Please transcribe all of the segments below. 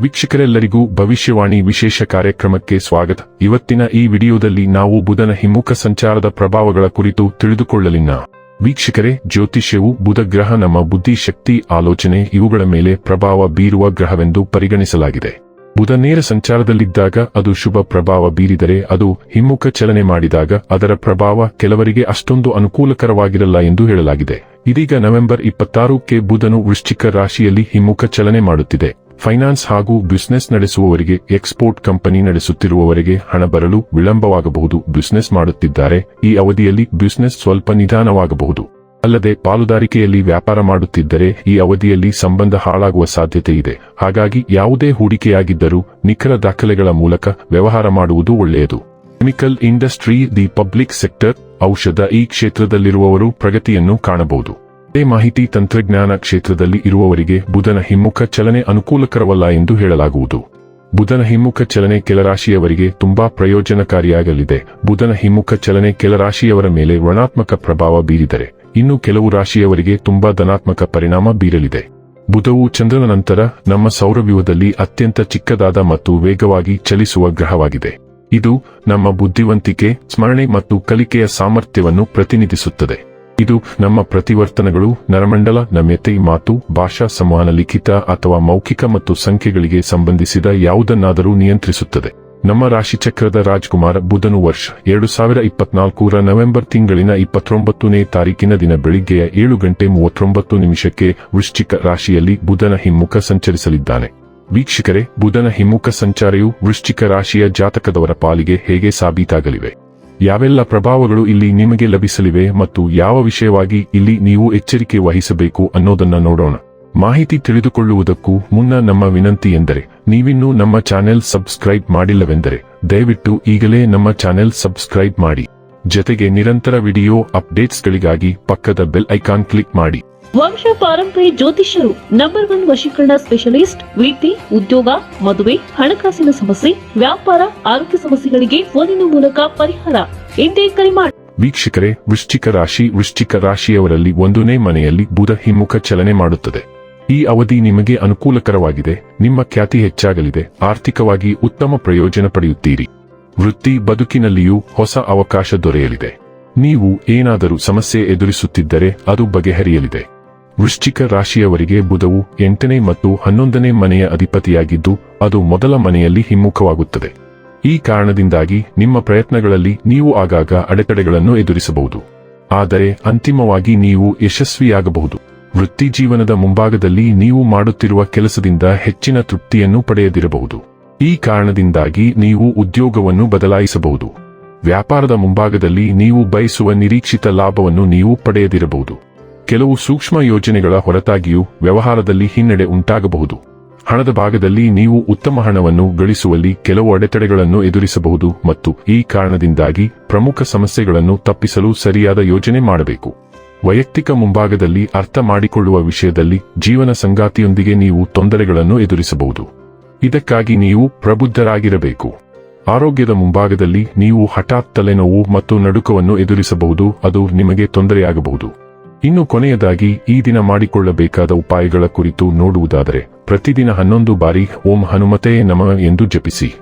ವೀಕ್ಷಕರೆಲ್ಲರಿಗೂ ಭವಿಷ್ಯವಾಣಿ ವಿಶೇಷ ಕಾರ್ಯಕ್ರಮಕ್ಕೆ ಸ್ವಾಗತ. ಇವತ್ತಿನ ಈ ವಿಡಿಯೋದಲ್ಲಿ ನಾವು ಬುಧನ ಹಿಮ್ಮುಖ ಸಂಚಾರದ ಪ್ರಭಾವಗಳ ಕುರಿತು ತಿಳಿದುಕೊಳ್ಳಲಿಲ್ಲ. ವೀಕ್ಷಕರೇ, ಜ್ಯೋತಿಷ್ಯವು ಬುಧ ಗ್ರಹ, ನಮ್ಮ ಬುದ್ಧಿ, ಶಕ್ತಿ, ಆಲೋಚನೆ ಇವುಗಳ ಮೇಲೆ ಪ್ರಭಾವ ಬೀರುವ ಗ್ರಹವೆಂದು ಪರಿಗಣಿಸಲಾಗಿದೆ. ಬುಧ ನೇರ ಸಂಚಾರದಲ್ಲಿದ್ದಾಗ ಅದು ಶುಭ ಪ್ರಭಾವ ಬೀರಿದರೆ ಅದು ಹಿಮ್ಮುಖ ಚಲನೆ ಮಾಡಿದಾಗ ಅದರ ಪ್ರಭಾವ ಕೆಲವರಿಗೆ ಅಷ್ಟೊಂದು ಅನುಕೂಲಕರವಾಗಿರಲ್ಲ ಎಂದು ಹೇಳಲಾಗಿದೆ. ಇದೀಗ ನವೆಂಬರ್ ಇಪ್ಪತ್ತಾರಕ್ಕೆ ಬುಧನು ವೃಶ್ಚಿಕ ರಾಶಿಯಲ್ಲಿ ಹಿಮ್ಮುಖ ಚಲನೆ ಮಾಡುತ್ತಿದೆ. ಫೈನಾನ್ಸ್ ಹಾಗೂ ಬಿಸಿನೆಸ್ ನಡೆಸುವವರಿಗೆ, ಎಕ್ಸ್ಪೋರ್ಟ್ ಕಂಪನಿ ನಡೆಸುತ್ತಿರುವವರಿಗೆ ಹಣ ಬರಲು ವಿಳಂಬವಾಗಬಹುದು. ಬಿಸಿನೆಸ್ ಮಾಡುತ್ತಿದ್ದಾರೆ. ಈ ಅವಧಿಯಲ್ಲಿ ಬಿಸಿನೆಸ್ ಸ್ವಲ್ಪ ನಿಧಾನವಾಗಬಹುದು. ಅಲ್ಲದೆ ಪಾಲುದಾರಿಕೆಯಲ್ಲಿ ವ್ಯಾಪಾರ ಮಾಡುತ್ತಿದ್ದರೆ ಈ ಅವಧಿಯಲ್ಲಿ ಸಂಬಂಧ ಹಾಳಾಗುವ ಸಾಧ್ಯತೆ ಇದೆ. ಹಾಗಾಗಿ ಯಾವುದೇ ಹೂಡಿಕೆಯಾಗಿದ್ದರೂ ನಿಖರ ದಾಖಲೆಗಳ ಮೂಲಕ ವ್ಯವಹಾರ ಮಾಡುವುದು ಒಳ್ಳೆಯದು. Chemical industry, the public sector, ಔಷಧ ಈ ಕ್ಷೇತ್ರದಲ್ಲಿರುವವರು ಪ್ರಗತಿಯನ್ನು ಕಾಣಬಹುದು. ಅದೇ ಮಾಹಿತಿ ತಂತ್ರಜ್ಞಾನ ಕ್ಷೇತ್ರದಲ್ಲಿ ಇರುವವರಿಗೆ ಬುಧನ ಹಿಮ್ಮುಖ ಚಲನೆ ಅನುಕೂಲಕರವಲ್ಲ ಎಂದು ಹೇಳಲಾಗುವುದು. ಬುಧನ ಹಿಮ್ಮುಖ ಚಲನೆ ಕೆಲ ರಾಶಿಯವರಿಗೆ ತುಂಬಾ ಪ್ರಯೋಜನಕಾರಿಯಾಗಲಿದೆ. ಬುಧನ ಹಿಮ್ಮುಖ ಚಲನೆ ಕೆಲ ರಾಶಿಯವರ ಮೇಲೆ ಋಣಾತ್ಮಕ ಪ್ರಭಾವ ಬೀರಿದರೆ, ಇನ್ನು ಕೆಲವು ರಾಶಿಯವರಿಗೆ ತುಂಬಾ ಧನಾತ್ಮಕ ಪರಿಣಾಮ ಬೀರಲಿದೆ. ಬುಧವು ಚಂದ್ರನ ನಂತರ ನಮ್ಮ ಸೌರವ್ಯೂಹದಲ್ಲಿ ಅತ್ಯಂತ ಚಿಕ್ಕದಾದ ಮತ್ತು ವೇಗವಾಗಿ ಚಲಿಸುವ ಗ್ರಹವಾಗಿದೆ. ಇದು ನಮ್ಮ ಬುದ್ಧಿವಂತಿಕೆ, ಸ್ಮರಣೆ ಮತ್ತು ಕಲಿಕೆಯ ಸಾಮರ್ಥ್ಯವನ್ನು ಪ್ರತಿನಿಧಿಸುತ್ತದೆ. ಇದು ನಮ್ಮ ಪ್ರತಿವರ್ತನಗಳು, ನರಮಂಡಲ, ನಮ್ಯತೆ ಮಾತು, ಭಾಷಾ ಸಂವಹನ ಲಿಖಿತ ಅಥವಾ ಮೌಖಿಕ ಮತ್ತು ಸಂಖ್ಯೆಗಳಿಗೆ ಸಂಬಂಧಿಸಿದ ಯಾವುದನ್ನಾದರೂ ನಿಯಂತ್ರಿಸುತ್ತದೆ. ನಮ್ಮ ರಾಶಿಚಕ್ರದ ರಾಜ್ಕುಮಾರ ಬುಧನು ವರ್ಷ ಎರಡು ಸಾವಿರ ಇಪ್ಪತ್ನಾಲ್ಕರ ನವೆಂಬರ್ ತಿಂಗಳಿನ ಇಪ್ಪತ್ತೊಂಬತ್ತನೇ ತಾರೀಕಿನ ದಿನ ಬೆಳಿಗ್ಗೆಯ ಏಳು ಗಂಟೆ ಮೂವತ್ತೊಂಬತ್ತು ನಿಮಿಷಕ್ಕೆ ವೃಶ್ಚಿಕ ರಾಶಿಯಲ್ಲಿ ಬುಧನ ಹಿಮ್ಮುಖ ಸಂಚರಿಸಲಿದ್ದಾನೆ. ವೀಕ್ಷಕರೇ, ಬುಧನ ಹಿಮ್ಮುಖ ಸಂಚಾರವು ವೃಶ್ಚಿಕ ರಾಶಿಯ ಜಾತಕದವರ ಪಾಲಿಗೆ ಹೇಗೆ ಸಾಬೀತಾಗಲಿವೆ? ಯಾವೆಲ್ಲ ಪ್ರಭಾವಗಳು ಇಲ್ಲಿ ನಿಮಗೆ ಲಭಿಸಲಿವೆ ಮತ್ತು ಯಾವ ವಿಷಯವಾಗಿ ಇಲ್ಲಿ ನೀವು ಎಚ್ಚರಿಕೆ ವಹಿಸಬೇಕು ಅನ್ನೋದನ್ನ ನೋಡೋಣ. ಮಾಹಿತಿ ತಿಳಿದುಕೊಳ್ಳುವುದಕ್ಕೂ ಮುನ್ನ ನಮ್ಮ ವಿನಂತಿ ಎಂದರೆ, ನೀವಿನ್ನೂ ನಮ್ಮ ಚಾನೆಲ್ ಸಬ್ಸ್ಕ್ರೈಬ್ ಮಾಡಿಲ್ಲವೆಂದರೆ, ದಯವಿಟ್ಟು ಈಗಲೇ ನಮ್ಮ ಚಾನೆಲ್ ಸಬ್ಸ್ಕ್ರೈಬ್ ಮಾಡಿ. ಜೊತೆಗೆ ನಿರಂತರ ವಿಡಿಯೋ ಅಪ್ಡೇಟ್ಸ್ಗಳಿಗಾಗಿ ಪಕ್ಕದ ಬೆಲ್ ಐಕಾನ್ ಕ್ಲಿಕ್ ಮಾಡಿ. ವಂಶ ಪಾರಂಪರಿ ಜ್ಯೋತಿಷ್ಯರು ನಂಬರ್ ಒನ್ ವಶೀಕರಣ ಸ್ಪೆಷಲಿಸ್ಟ್ ವೃತ್ತಿ ಉದ್ಯೋಗ, ಮದುವೆ, ಹಣಕಾಸಿನ ಸಮಸ್ಯೆ, ವ್ಯಾಪಾರ, ಆರೋಗ್ಯ ಸಮಸ್ಯೆಗಳಿಗೆ ಫೋನಿನ ಮೂಲಕ ಪರಿಹಾರ. ಎಂದೇ ಕರೆ ಮಾಡಿ ವೀಕ್ಷಕರೇ, ವೃಶ್ಚಿಕ ರಾಶಿ, ವೃಶ್ಚಿಕ ರಾಶಿಯವರಲ್ಲಿ ಒಂದನೇ ಮನೆಯಲ್ಲಿ ಬುಧ ಹಿಮ್ಮುಖ ಚಲನೆ ಮಾಡುತ್ತದೆ. ಈ ಅವಧಿ ನಿಮಗೆ ಅನುಕೂಲಕರವಾಗಿದೆ, ನಿಮ್ಮ ಖ್ಯಾತಿ ಹೆಚ್ಚಾಗಲಿದೆ, ಆರ್ಥಿಕವಾಗಿ ಉತ್ತಮ ಪ್ರಯೋಜನ ಪಡೆಯುತ್ತೀರಿ. ವೃತ್ತಿ ಬದುಕಿನಲ್ಲಿಯೂ ಹೊಸ ಅವಕಾಶ ದೊರೆಯಲಿದೆ. ನೀವು ಏನಾದರೂ ಸಮಸ್ಯೆ ಎದುರಿಸುತ್ತಿದ್ದರೆ ಅದು ಬಗೆಹರಿಯಲಿದೆ. ವೃಶ್ಚಿಕ ರಾಶಿಯವರಿಗೆ ಬುಧವು ಎಂಟನೇ ಮತ್ತು ಹನ್ನೊಂದನೇ ಮನೆಯ ಅಧಿಪತಿಯಾಗಿದ್ದು, ಅದು ಮೊದಲ ಮನೆಯಲ್ಲಿ ಹಿಮ್ಮುಖವಾಗುತ್ತದೆ. ಈ ಕಾರಣದಿಂದಾಗಿ ನಿಮ್ಮ ಪ್ರಯತ್ನಗಳಲ್ಲಿ ನೀವು ಆಗಾಗ ಅಡೆತಡೆಗಳನ್ನು ಎದುರಿಸಬಹುದು. ಆದರೆ ಅಂತಿಮವಾಗಿ ನೀವು ಯಶಸ್ವಿಯಾಗಬಹುದು. ವೃತ್ತಿ ಜೀವನದ ಮುಂಭಾಗದಲ್ಲಿ ನೀವು ಮಾಡುತ್ತಿರುವ ಕೆಲಸದಿಂದ ಹೆಚ್ಚಿನ ತೃಪ್ತಿಯನ್ನು ಪಡೆಯದಿರಬಹುದು. ಈ ಕಾರಣದಿಂದಾಗಿ ನೀವು ಉದ್ಯೋಗವನ್ನು ಬದಲಾಯಿಸಬಹುದು. ವ್ಯಾಪಾರದ ಮುಂಭಾಗದಲ್ಲಿ ನೀವು ಬಯಸುವ ನಿರೀಕ್ಷಿತ ಲಾಭವನ್ನು ನೀವು ಪಡೆಯದಿರಬಹುದು. ಕೆಲವು ಸೂಕ್ಷ್ಮ ಯೋಜನೆಗಳ ಹೊರತಾಗಿಯೂ ವ್ಯವಹಾರದಲ್ಲಿ ಹಿನ್ನಡೆ ಉಂಟಾಗಬಹುದು. ಹಣದ ಭಾಗದಲ್ಲಿ ನೀವು ಉತ್ತಮ ಹಣವನ್ನು ಗಳಿಸುವಲ್ಲಿ ಕೆಲವು ಅಡೆತಡೆಗಳನ್ನು ಎದುರಿಸಬಹುದು ಮತ್ತು ಈ ಕಾರಣದಿಂದಾಗಿ ಪ್ರಮುಖ ಸಮಸ್ಯೆಗಳನ್ನು ತಪ್ಪಿಸಲು ಸರಿಯಾದ ಯೋಜನೆ ಮಾಡಬೇಕು. ವೈಯಕ್ತಿಕ ಮುಂಭಾಗದಲ್ಲಿ ಅರ್ಥ ಮಾಡಿಕೊಳ್ಳುವ ವಿಷಯದಲ್ಲಿ ಜೀವನ ಸಂಗಾತಿಯೊಂದಿಗೆ ನೀವು ತೊಂದರೆಗಳನ್ನು ಎದುರಿಸಬಹುದು. ಇದಕ್ಕಾಗಿ ನೀವು ಪ್ರಬುದ್ಧರಾಗಿರಬೇಕು. ಆರೋಗ್ಯದ ಮುಂಭಾಗದಲ್ಲಿ ನೀವು ಹಠಾತ್ ತಲೆನೋವು ಮತ್ತು ನಡುಕವನ್ನು ಎದುರಿಸಬಹುದು, ಅದು ನಿಮಗೆ ತೊಂದರೆಯಾಗಬಹುದು. ಇನ್ನು ಕೊನೆಯದಾಗಿ ಈ ದಿನ ಮಾಡಿಕೊಳ್ಳಬೇಕಾದ ಉಪಾಯಗಳ ಕುರಿತು ನೋಡುವುದಾದರೆ, ಪ್ರತಿದಿನ ಹನ್ನೊಂದು ಬಾರಿ ಓಂ ಹನುಮತೇ ನಮ ಎಂದು ಜಪಿಸಿ.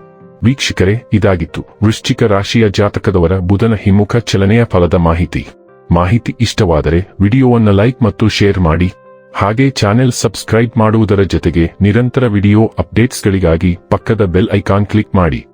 ವೀಕ್ಷಕರೇ, ಇದಾಗಿತ್ತು. ವೃಶ್ಚಿಕ ರಾಶಿಯ ಜಾತಕದವರ ಬುಧನ ಹಿಮ್ಮುಖ ಚಲನೆಯ ಫಲದ ಮಾಹಿತಿ. ಮಾಹಿತಿ ಇಷ್ಟವಾದರೆ ವಿಡಿಯೋವನ್ನು ಲೈಕ್ ಮತ್ತು ಶೇರ್ ಮಾಡಿ. ಹಾಗೆ ಚಾನೆಲ್ ಸಬ್ಸ್ಕ್ರೈಬ್ ಮಾಡುವುದರ ಜೊತೆಗೆ ನಿರಂತರ ವಿಡಿಯೋ ಅಪ್ಡೇಟ್ಸ್ಗಳಿಗಾಗಿ ಪಕ್ಕದ ಬೆಲ್ ಐಕಾನ್ ಕ್ಲಿಕ್ ಮಾಡಿ.